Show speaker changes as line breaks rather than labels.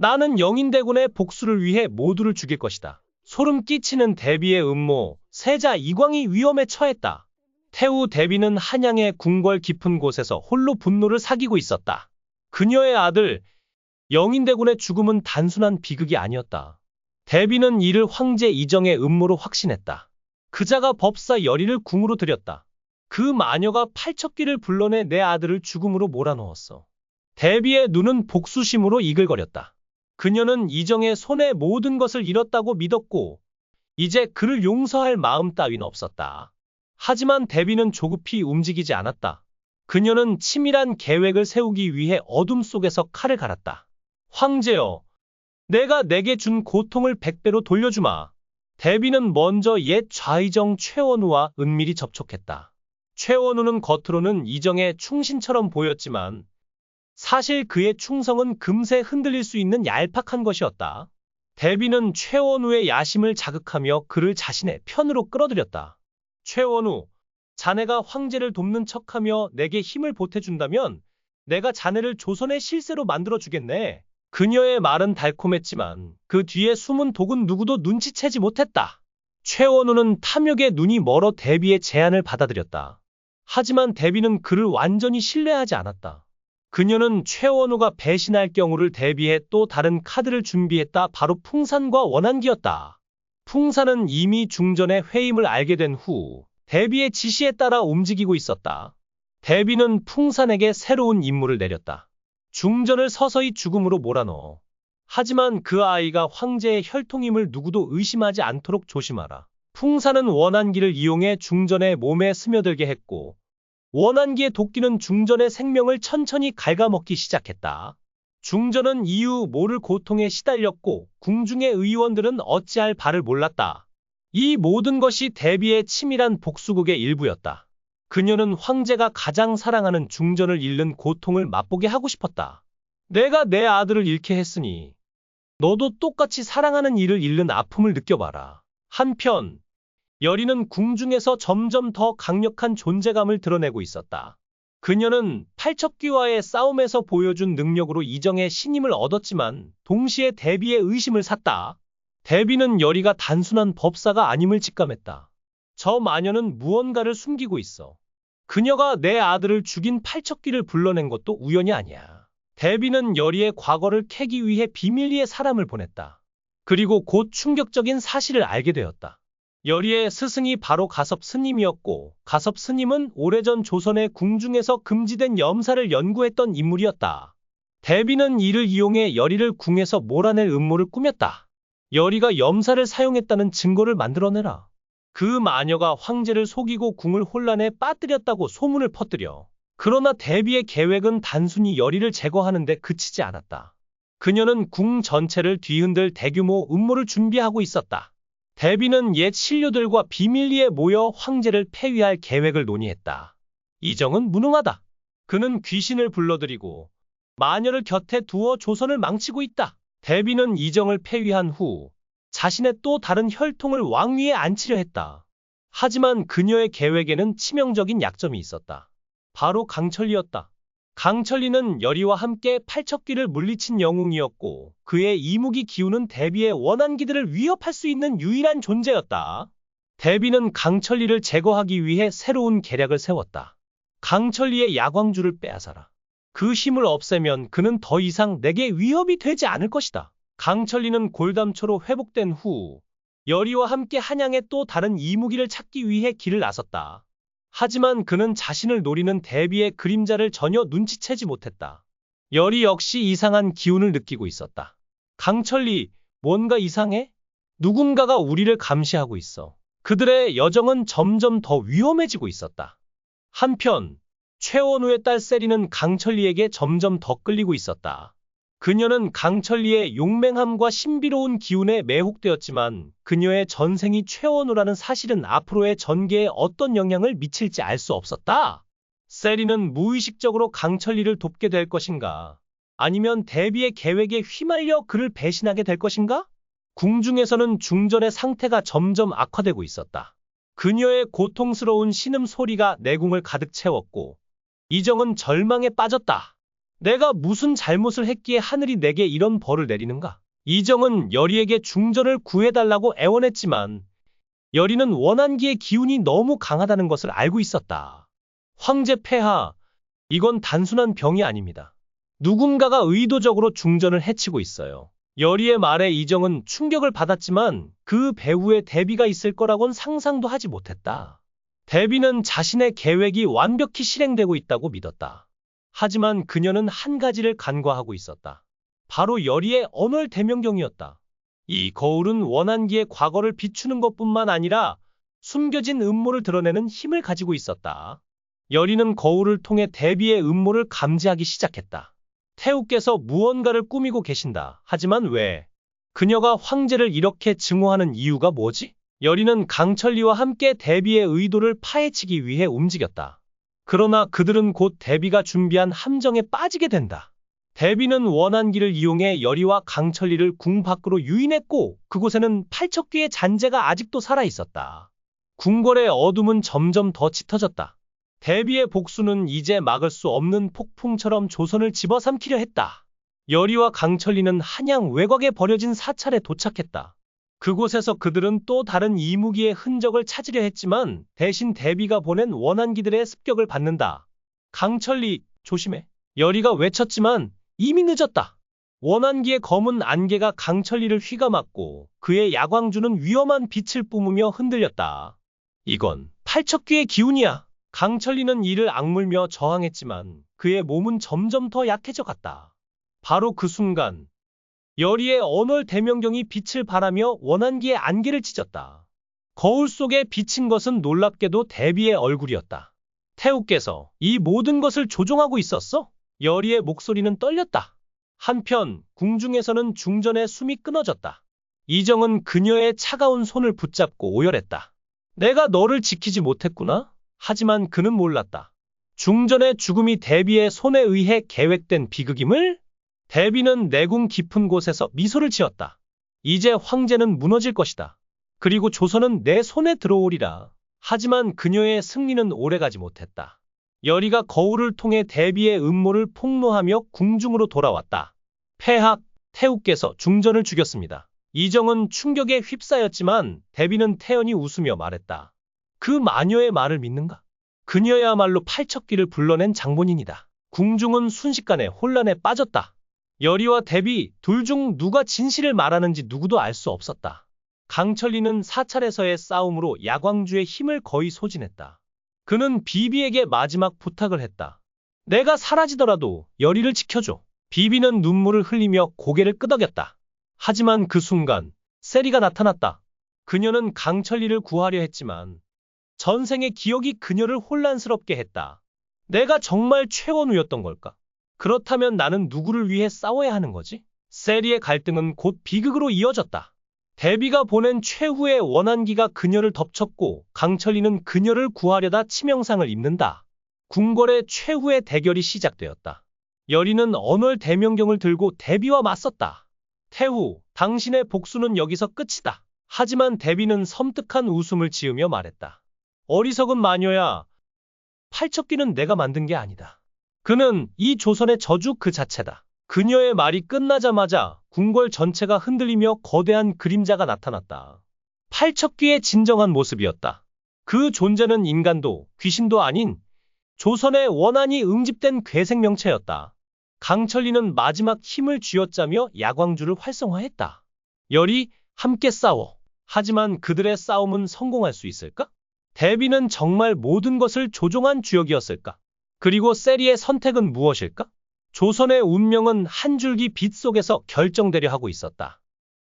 나는 영인대군의 복수를 위해 모두를 죽일 것이다. 소름 끼치는 대비의 음모, 세자 이광이 위험에 처했다. 태후 대비는 한양의 궁궐 깊은 곳에서 홀로 분노를 사귀고 있었다. 그녀의 아들 영인대군의 죽음은 단순한 비극이 아니었다. 대비는 이를 황제 이정의 음모로 확신했다. 그자가 법사 열의를 궁으로 들였다. 그 마녀가 팔척귀를 불러내 내 아들을 죽음으로 몰아넣었어. 대비의 눈은 복수심으로 이글거렸다. 그녀는 이정의 손에 모든 것을 잃었다고 믿었고, 이제 그를 용서할 마음 따윈 없었다. 하지만 대비는 조급히 움직이지 않았다. 그녀는 치밀한 계획을 세우기 위해 어둠 속에서 칼을 갈았다. 황제여, 내가 내게 준 고통을 백배로 돌려주마. 대비는 먼저 옛 좌이정 최원우와 은밀히 접촉했다. 최원우는 겉으로는 이정의 충신처럼 보였지만 사실 그의 충성은 금세 흔들릴 수 있는 얄팍한 것이었다. 대비는 최원우의 야심을 자극하며 그를 자신의 편으로 끌어들였다. 최원우, 자네가 황제를 돕는 척하며 내게 힘을 보태준다면 내가 자네를 조선의 실세로 만들어주겠네. 그녀의 말은 달콤했지만 그 뒤에 숨은 독은 누구도 눈치채지 못했다. 최원우는 탐욕에 눈이 멀어 대비의 제안을 받아들였다. 하지만 대비는 그를 완전히 신뢰하지 않았다. 그녀는 최원우가 배신할 경우를 대비해 또 다른 카드를 준비했다. 바로 풍산과 원한기였다. 풍산은 이미 중전의 회임을 알게 된 후 대비의 지시에 따라 움직이고 있었다. 대비는 풍산에게 새로운 임무를 내렸다. 중전을 서서히 죽음으로 몰아넣어. 하지만 그 아이가 황제의 혈통임을 누구도 의심하지 않도록 조심하라. 풍산은 원한기를 이용해 중전의 몸에 스며들게 했고, 원한기의 도끼는 중전의 생명을 천천히 갉아먹기 시작했다. 중전은 이유 모를 고통에 시달렸고, 궁중의 의원들은 어찌할 바를 몰랐다. 이 모든 것이 대비의 치밀한 복수극의 일부였다. 그녀는 황제가 가장 사랑하는 중전을 잃는 고통을 맛보게 하고 싶었다. 내가 내 아들을 잃게 했으니 너도 똑같이 사랑하는 이를 잃는 아픔을 느껴봐라. 한편 여리는 궁중에서 점점 더 강력한 존재감을 드러내고 있었다. 그녀는 팔척귀와의 싸움에서 보여준 능력으로 이정의 신임을 얻었지만 동시에 대비의 의심을 샀다. 대비는 여리가 단순한 법사가 아님을 직감했다. 저 마녀는 무언가를 숨기고 있어. 그녀가 내 아들을 죽인 팔척귀를 불러낸 것도 우연이 아니야. 대비는 여리의 과거를 캐기 위해 비밀리에 사람을 보냈다. 그리고 곧 충격적인 사실을 알게 되었다. 여리의 스승이 바로 가섭 스님이었고 가섭 스님은 오래전 조선의 궁중에서 금지된 염사를 연구했던 인물이었다. 대비는 이를 이용해 여리를 궁에서 몰아낼 음모를 꾸몄다. 여리가 염사를 사용했다는 증거를 만들어내라. 그 마녀가 황제를 속이고 궁을 혼란에 빠뜨렸다고 소문을 퍼뜨려. 그러나 대비의 계획은 단순히 여리를 제거하는 데 그치지 않았다. 그녀는 궁 전체를 뒤흔들 대규모 음모를 준비하고 있었다. 대비는 옛 신료들과 비밀리에 모여 황제를 폐위할 계획을 논의했다. 이정은 무능하다. 그는 귀신을 불러들이고 마녀를 곁에 두어 조선을 망치고 있다. 대비는 이정을 폐위한 후 자신의 또 다른 혈통을 왕위에 앉히려 했다. 하지만 그녀의 계획에는 치명적인 약점이 있었다. 바로 강철리였다. 강철리는 여리와 함께 팔척귀를 물리친 영웅이었고 그의 이무기 기운은 대비의 원한기들을 위협할 수 있는 유일한 존재였다. 대비는 강철리를 제거하기 위해 새로운 계략을 세웠다. 강철리의 야광주를 빼앗아라. 그 힘을 없애면 그는 더 이상 내게 위협이 되지 않을 것이다. 강철리는 골담초로 회복된 후 여리와 함께 한양의 또 다른 이무기를 찾기 위해 길을 나섰다. 하지만 그는 자신을 노리는 대비의 그림자를 전혀 눈치채지 못했다. 열이 역시 이상한 기운을 느끼고 있었다. 강철리, 뭔가 이상해? 누군가가 우리를 감시하고 있어. 그들의 여정은 점점 더 위험해지고 있었다. 한편, 최원우의 딸 세리는 강철리에게 점점 더 끌리고 있었다. 그녀는 강철리의 용맹함과 신비로운 기운에 매혹되었지만 그녀의 전생이 최원우라는 사실은 앞으로의 전개에 어떤 영향을 미칠지 알 수 없었다. 세리는 무의식적으로 강철리를 돕게 될 것인가? 아니면 대비의 계획에 휘말려 그를 배신하게 될 것인가? 궁중에서는 중전의 상태가 점점 악화되고 있었다. 그녀의 고통스러운 신음 소리가 내궁을 가득 채웠고 이정은 절망에 빠졌다. 내가 무슨 잘못을 했기에 하늘이 내게 이런 벌을 내리는가? 이정은 여리에게 중전을 구해달라고 애원했지만 여리는 원한기의 기운이 너무 강하다는 것을 알고 있었다. 황제 폐하, 이건 단순한 병이 아닙니다. 누군가가 의도적으로 중전을 해치고 있어요. 여리의 말에 이정은 충격을 받았지만 그 배후에 대비가 있을 거라곤 상상도 하지 못했다. 대비는 자신의 계획이 완벽히 실행되고 있다고 믿었다. 하지만 그녀는 한 가지를 간과하고 있었다. 바로 여리의 언월 대명경이었다. 이 거울은 원한기의 과거를 비추는 것뿐만 아니라 숨겨진 음모를 드러내는 힘을 가지고 있었다. 여리는 거울을 통해 대비의 음모를 감지하기 시작했다. 태우께서 무언가를 꾸미고 계신다. 하지만 왜? 그녀가 황제를 이렇게 증오하는 이유가 뭐지? 여리는 강철리와 함께 대비의 의도를 파헤치기 위해 움직였다. 그러나 그들은 곧 대비가 준비한 함정에 빠지게 된다. 대비는 원한기를 이용해 여리와 강철리를 궁 밖으로 유인했고 그곳에는 팔척귀의 잔재가 아직도 살아 있었다. 궁궐의 어둠은 점점 더 짙어졌다. 대비의 복수는 이제 막을 수 없는 폭풍처럼 조선을 집어삼키려 했다. 여리와 강철리는 한양 외곽에 버려진 사찰에 도착했다. 그곳에서 그들은 또 다른 이무기의 흔적을 찾으려 했지만 대신 대비가 보낸 원한기들의 습격을 받는다. 강철리, 조심해. 여리가 외쳤지만 이미 늦었다. 원한기의 검은 안개가 강철리를 휘감았고 그의 야광주는 위험한 빛을 뿜으며 흔들렸다. 이건 팔척귀의 기운이야. 강철리는 이를 악물며 저항했지만 그의 몸은 점점 더 약해져 갔다. 바로 그 순간 여리의 언월 대명경이 빛을 발하며 원한기의 안개를 찢었다. 거울 속에 비친 것은 놀랍게도 대비의 얼굴이었다. 태우께서 이 모든 것을 조종하고 있었어? 여리의 목소리는 떨렸다. 한편 궁중에서는 중전의 숨이 끊어졌다. 이정은 그녀의 차가운 손을 붙잡고 오열했다. 내가 너를 지키지 못했구나? 하지만 그는 몰랐다. 중전의 죽음이 대비의 손에 의해 계획된 비극임을? 대비는 내궁 깊은 곳에서 미소를 지었다. 이제 황제는 무너질 것이다. 그리고 조선은 내 손에 들어오리라. 하지만 그녀의 승리는 오래가지 못했다. 여리가 거울을 통해 대비의 음모를 폭로하며 궁중으로 돌아왔다. 폐학, 태우께서 중전을 죽였습니다. 이정은 충격에 휩싸였지만 대비는 태연히 웃으며 말했다. 그 마녀의 말을 믿는가? 그녀야말로 팔척기를 불러낸 장본인이다. 궁중은 순식간에 혼란에 빠졌다. 여리와 대비 둘 중 누가 진실을 말하는지 누구도 알 수 없었다. 강철리는 사찰에서의 싸움으로 야광주의 힘을 거의 소진했다. 그는 비비에게 마지막 부탁을 했다. 내가 사라지더라도 여리를 지켜줘. 비비는 눈물을 흘리며 고개를 끄덕였다. 하지만 그 순간 세리가 나타났다. 그녀는 강철리를 구하려 했지만 전생의 기억이 그녀를 혼란스럽게 했다. 내가 정말 최원우였던 걸까? 그렇다면 나는 누구를 위해 싸워야 하는 거지? 세리의 갈등은 곧 비극으로 이어졌다. 데비가 보낸 최후의 원한기가 그녀를 덮쳤고 강철리는 그녀를 구하려다 치명상을 입는다. 궁궐의 최후의 대결이 시작되었다. 여리는 언월 대명경을 들고 데비와 맞섰다. 태후, 당신의 복수는 여기서 끝이다. 하지만 데비는 섬뜩한 웃음을 지으며 말했다. 어리석은 마녀야. 팔척기는 내가 만든 게 아니다. 그는 이 조선의 저주 그 자체다. 그녀의 말이 끝나자마자 궁궐 전체가 흔들리며 거대한 그림자가 나타났다. 팔척귀의 진정한 모습이었다. 그 존재는 인간도 귀신도 아닌 조선의 원한이 응집된 괴생명체였다. 강철리는 마지막 힘을 쥐어짜며 야광주를 활성화했다. 열이 함께 싸워. 하지만 그들의 싸움은 성공할 수 있을까? 데비는 정말 모든 것을 조종한 주역이었을까? 그리고 세리의 선택은 무엇일까? 조선의 운명은 한 줄기 빛 속에서 결정되려 하고 있었다.